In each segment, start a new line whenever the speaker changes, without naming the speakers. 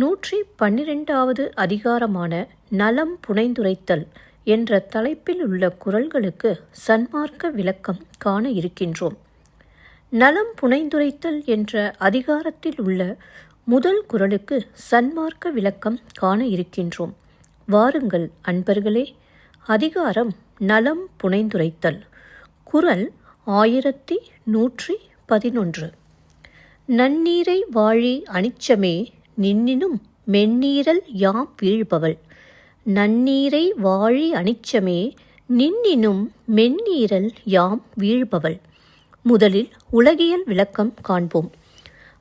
நூற்றி பன்னிரெண்டாவது அதிகாரமான நலம் புனைந்துரைத்தல் என்ற தலைப்பில் உள்ள குரல்களுக்கு சன்மார்க்க விளக்கம் காண இருக்கின்றோம். நலம் புனைந்துரைத்தல் என்ற அதிகாரத்தில் உள்ள முதல் குரலுக்கு சன்மார்க்க விளக்கம் காண இருக்கின்றோம். வாருங்கள் அன்பர்களே அதிகாரம் நலம் புனைந்துரைத்தல். குரல் ஆயிரத்தி நூற்றி பதினொன்று. நன்னீரை வாழி அனிச்சமே நின்னினும் மென்னீரல் யாம் வீழ்பவள். நன்னீரை வாழி அணிச்சமே நின்னினும் மென்னீரல் யாம் வீழ்பவள். முதலில் உலகியல் விளக்கம் காண்போம்.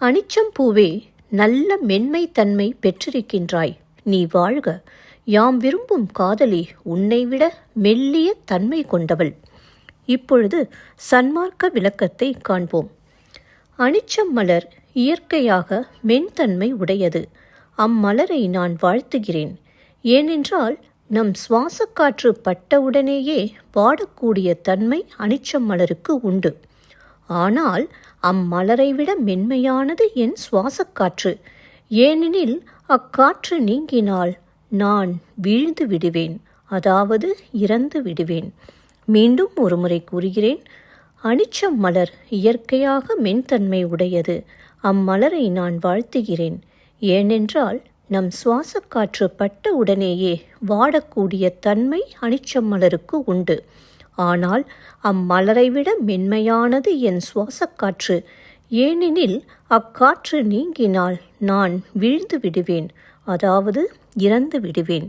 அனிச்சம் பூவே நல்ல மென்மை தன்மை பெற்றிருக்கின்றாய். நீ வாழ்க. யாம் விரும்பும் காதலி உன்னை விட மெல்லிய தன்மை கொண்டவள். இப்பொழுது சன்மார்க்க விளக்கத்தை காண்போம். அனிச்சம் மலர் இயற்கையாக மென்தன்மை உடையது. அம்மலரை நான் வாழ்த்துகிறேன். ஏனென்றால் நம் சுவாசக்காற்று பட்டவுடனேயே வாடக்கூடிய தன்மை அனிச்சம் மலருக்கு உண்டு. ஆனால் அம்மலரை விட மென்மையானது என் சுவாசக்காற்று. ஏனெனில் அக்காற்று நீங்கினால் நான் வீழ்ந்து விடுவேன் அதாவது இறந்து விடுவேன். மீண்டும் ஒருமுறை கூறுகிறேன் அனிச்சம் மலர் இயற்கையாக மென்தன்மை உடையது. அம்மலரை நான் வாழ்த்துகிறேன். ஏனென்றால் நம் சுவாசக்காற்று பட்ட உடனேயே வாடக்கூடிய தன்மை அனிச்சம் மலருக்கு உண்டு. ஆனால் அம்மலரை விட மென்மையானது என் சுவாசக்காற்று. ஏனெனில் அக்காற்று நீங்கினால் நான் வீழ்ந்து விடுவேன் அதாவது இறந்து விடுவேன்.